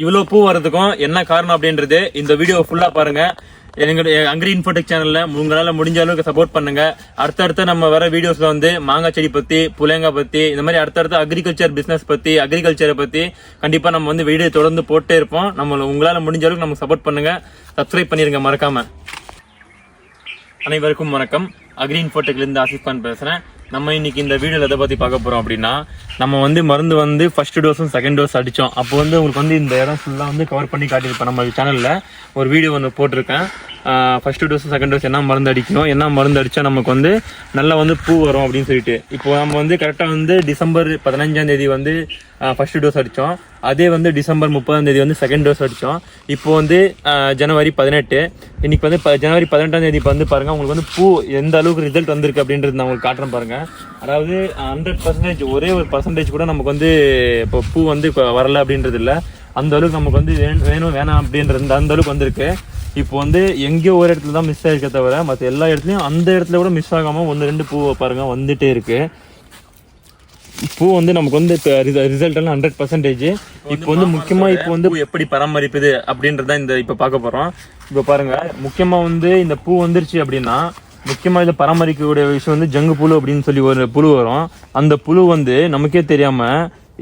இவ்வளோ பூ வர்றதுக்கும் என்ன காரணம் அப்படின்றது இந்த வீடியோ ஃபுல்லாக பாருங்கள் எங்களுடைய அங்கிரி இன்ஃபோடெக் சேனல்ல உங்களால் முடிஞ்ச அளவுக்கு சப்போர்ட் பண்ணுங்க. அடுத்தடுத்து நம்ம வர வீடியோஸ்ல வந்து மாங்காய் செடி பத்தி புலேங்காய் பத்தி இந்த மாதிரி அடுத்தடுத்து அக்ரிகல்ச்சர் பிசினஸ் பத்தி அக்ரிகல்ச்சரை பத்தி கண்டிப்பா நம்ம வந்து வீடியோ தொடர்ந்து போட்டே இருப்போம். நம்ம உங்களால முடிஞ்ச அளவுக்கு நமக்கு சப்போர்ட் பண்ணுங்க. சப்ஸ்கிரைப் பண்ணிருங்க மறக்காம. அனைவருக்கும் வணக்கம். அக்ரி இன்ஃபோடெக்லேருந்து ஆசிஃப் கான் பேசுகிறேன் நம்ம இன்னைக்கு இந்த வீடியோவில் எதை பத்தி பார்க்க போறோம் அப்படின்னா நம்ம வந்து மருந்து வந்து ஃபர்ஸ்ட் டோஸும் செகண்ட் டோஸ் அடிச்சோம். அப்போ வந்து உங்களுக்கு வந்து இந்த இடம் ஃபுல்லா வந்து கவர் பண்ணி காட்டியிருப்பேன். நம்ம சேனல்ல ஒரு வீடியோ ஒன்று போட்டிருக்கேன். ஃபர்ஸ்ட் டோஸ் செகண்ட் டோஸ் என்ன மருந்து அடிக்கணும் என்ன மருந்து அடித்தா நமக்கு வந்து நல்லா வந்து பூ வரும் அப்படின்னு சொல்லிட்டு. இப்போ நம்ம வந்து கரெக்டாக வந்து டிசம்பர் பதினஞ்சாம் தேதி வந்து ஃபஸ்ட்டு டோஸ் அடித்தோம் அதே வந்து டிசம்பர் முப்பதாம் தேதி வந்து செகண்ட் டோஸ் அடித்தோம் இப்போ வந்து ஜனவரி பதினெட்டு. இன்றைக்கி வந்து ப- ஜனவரி பதினெட்டாம் தேதி இப்போ வந்து பாருங்கள் உங்களுக்கு வந்து பூ எந்த அளவுக்கு ரிசல்ட் வந்திருக்கு அப்படின்றது நான் உங்களுக்கு காட்டுறேன் பாருங்கள் அதாவது ஹண்ட்ரட் பர்சன்டேஜ் ஒரே ஒரு பர்சன்டேஜ் கூட நமக்கு வந்து இப்போ பூ வந்து இப்போ வரல அப்படின்றது இல்லை. அந்த அளவுக்கு நமக்கு வந்து வேணும் வேணும் வேணாம் அப்படின்றது அந்த அளவுக்கு வந்திருக்கு. இப்போ வந்து எங்கேயோ ஒரு இடத்துல தான் மிஸ் ஆயிருக்கே தவிர மற்ற எல்லா இடத்துலயும் அந்த இடத்துல கூட மிஸ் ஆகாம ஒன்று ரெண்டு பூ பாருங்க வந்துட்டே இருக்கு. பூ வந்து நமக்கு வந்து ரிசல்ட் எல்லாம் ஹண்ட்ரட் பர்சன்டேஜ் இப்போ வந்து முக்கியமா இப்போ வந்து எப்படி பராமரிப்பது அப்படின்றத இந்த இப்போ பார்க்க போறோம். இப்போ பாருங்க முக்கியமா வந்து இந்த பூ வந்துருச்சு அப்படின்னா முக்கியமா இதை பராமரிக்கக்கூடிய விஷயம் வந்து ஜங்கு புழு அப்படின்னு சொல்லி ஒரு புழு வரும். அந்த புழு வந்து நமக்கே தெரியாம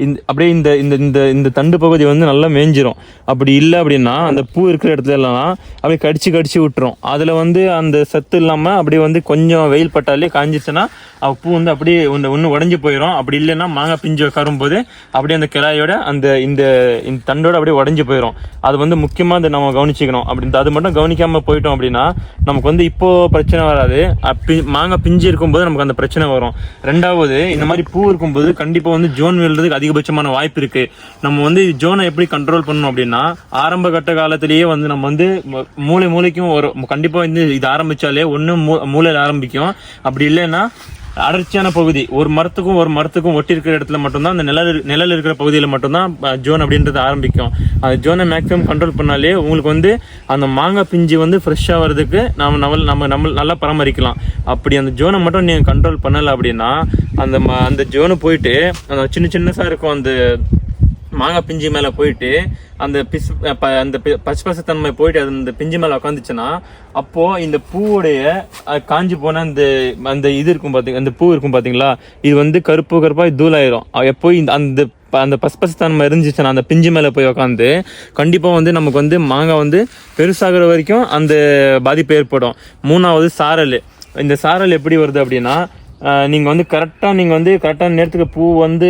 இந்த அப்படியே இந்த இந்த இந்த இந்த தண்டு பகுதி வந்து நல்லா மேஞ்சிரும். அப்படி இல்லை அப்படின்னா அந்த பூ இருக்கிற இடத்துல எல்லாம் அப்படியே கடிச்சு கடிச்சு விட்டுரும். அதில் வந்து அந்த சத்து இல்லாமல் அப்படியே வந்து கொஞ்சம் வெயில் பட்டாலே காஞ்சிச்சுன்னா அவ பூ வந்து அப்படியே ஒன்று ஒன்று உடஞ்சி போயிடும் அப்படி இல்லைன்னா மாங்காய் பிஞ்சு உட்காரும் போது அப்படியே அந்த கிளாயோட அந்த இந்த இந்த தண்டோட அப்படியே உடஞ்சி போயிடும் அது வந்து முக்கியமாக அந்த நம்ம கவனிச்சிக்கணும். அப்படி இந்த- அது மட்டும் கவனிக்காமல் போயிட்டோம் அப்படின்னா நமக்கு வந்து இப்போது பிரச்சனை வராது. அப்பி மாங்காய் பிஞ்சு இருக்கும்போது நமக்கு அந்த பிரச்சனை வரும். ரெண்டாவது இந்த மாதிரி பூ இருக்கும்போது கண்டிப்பாக வந்து ஜோன் விழுறதுக்கு அதிகபட்சமான வாய்ப்பு இருக்கு. நம்ம வந்து ஜோனை எப்படி கண்ட்ரோல் பண்ணணும் அப்படின்னா ஆரம்ப கட்ட காலத்திலேயே வந்து நம்ம வந்து மூளை மூளைக்கும் ஒரு கண்டிப்பா வந்து இது ஆரம்பிச்சாலே ஒண்ணு மூ- மூளையில ஆரம்பிக்கும். அப்படி இல்லைன்னா அடர்ச்சியான பகுதி. ஒரு மரத்துக்கும் ஒரு மரத்துக்கும் ஒட்டி இருக்கிற இடத்துல மட்டும்தான் அந்த நிழல் நிழல் இருக்கிற பகுதியில் மட்டும்தான் ஜோன் அப்படின்றது ஆரம்பிக்கும். அந்த ஜோனை மேக்ஸிமம் கண்ட்ரோல் பண்ணாலே உங்களுக்கு வந்து அந்த மாங்காய் பிஞ்சு வந்து ஃப்ரெஷ்ஷாக வர்றதுக்கு நம்ம நம்ம நம்ம நம்ம நல்லா பராமரிக்கலாம். அப்படி அந்த ஜோனை மட்டும் நீங்கள் கண்ட்ரோல் பண்ணலை அப்படின்னா அந்த ம- அந்த ஜோனு போயிட்டு அந்த சின்ன சின்னதாக இருக்கும் அந்த மாங்காய் பிஞ்சு மேலே போயிட்டு அந்த பிஸ் ப- அந்த பி- பச்சை பசை தன்மை போயிட்டு அது அந்த பிஞ்சு மேலே உட்காந்துச்சுன்னா அப்போது இந்த பூவுடைய காஞ்சி காஞ்சு போன அந்த அந்த இது இருக்கும் பார்த்தீங்க அந்த பூ இருக்கும் பார்த்தீங்களா இது வந்து கருப்பு கருப்பாக தூளாயிரும். எப்போ இந்த அந்த ப- அந்த பசு தன்மை இருந்துச்சுன்னா அந்த பிஞ்சு மேலே போய் உட்காந்து கண்டிப்பாக வந்து நமக்கு வந்து மாங்காய் வந்து பெருசாகிற வரைக்கும் அந்த பாதிப்பு ஏற்படும். மூணாவது சாரல். இந்த சாரல் எப்படி வருது அப்படின்னா நீங்கள் வந்து கரெக்டாக நீங்கள் வந்து கரெக்டான நேரத்துக்கு பூ வந்து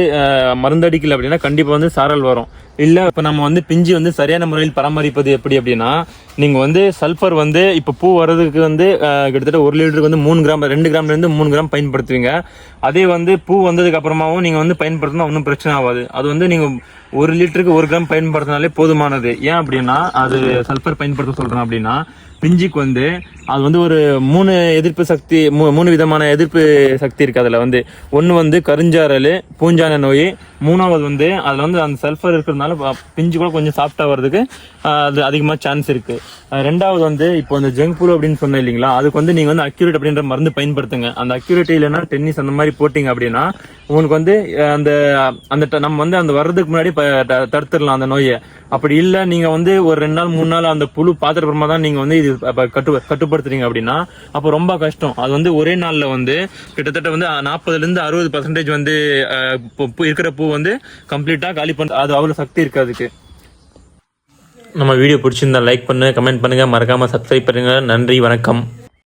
மருந்தடிக்கல அப்படின்னா கண்டிப்பாக வந்து சாரல் வரும். இல்லை இப்போ நம்ம வந்து பிஞ்சு வந்து சரியான முறையில் பராமரிப்பது எப்படி அப்படின்னா நீங்கள் வந்து சல்ஃபர் வந்து இப்போ பூ வர்றதுக்கு வந்து கிட்டத்தட்ட ஒரு லிட்டருக்கு வந்து மூணு கிராம் ரெண்டு கிராம்லேருந்து மூணு கிராம் பயன்படுத்துவீங்க. அதே வந்து பூ வந்ததுக்கு அப்புறமாவும் வந்து பயன்படுத்தினா ஒன்றும் பிரச்சனை ஆகாது. அது வந்து நீங்கள் ஒரு லிட்டருக்கு ஒரு கிராம் பயன்படுத்தினாலே போதுமானது. ஏன் அப்படின்னா அது சல்ஃபர் பயன்படுத்த சொல்கிறேன் அப்படின்னா பிஞ்சுக்கு வந்து அது வந்து ஒரு மூணு எதிர்ப்பு சக்தி மூ- மூணு விதமான எதிர்ப்பு சக்தி இருக்குது அதில் வந்து. ஒன்று வந்து கருஞ்சாரல் பூஞ்சான நோய். மூணாவது வந்து அதில் வந்து அந்த சல்ஃபர் இருக்கிறதுனால அதனால பிஞ்சு கூட கொஞ்சம் சாஃப்டாக வர்றதுக்கு அது அதிகமாக சான்ஸ் இருக்கு. ரெண்டாவது வந்து இப்போ அந்த ஜங்க் புழு அப்படின்னு சொன்னேன் இல்லைங்களா அதுக்கு வந்து நீங்கள் வந்து அக்யூரேட் அப்படின்ற மருந்து பயன்படுத்துங்க. அந்த அக்யூரேட் இல்லைன்னா டென்னிஸ் அந்த மாதிரி போட்டிங்க அப்படின்னா உங்களுக்கு வந்து அந்த அந்த ட- நம்ம வந்து அந்த வர்றதுக்கு முன்னாடி இப்போ தடுத்துடலாம் அந்த நோயை. அப்படி இல்லை நீங்கள் வந்து ஒரு ரெண்டு நாள் மூணு நாள் அந்த புழு பார்த்துட்டு தான் நீங்கள் வந்து இது கட்டு கட்டுப்படுத்துறீங்க அப்படின்னா அப்போ ரொம்ப கஷ்டம். அது வந்து ஒரே நாளில் வந்து கிட்டத்தட்ட வந்து நாற்பதுலேருந்து அறுபது பர்சன்டேஜ் வந்து பூ- இருக்கிற பூ வந்து கம்ப்ளீட்டாக காலி பண்ண அது அவ்வளோ சக்தி இருக்கு அதுக்கு நம்ம வீடியோ பிடிச்சிருந்தா லைக் பண்ணுங்க கமெண்ட் பண்ணுங்க. மறக்காம சப்ஸ்கிரைப் பண்ணுங்க. நன்றி வணக்கம்.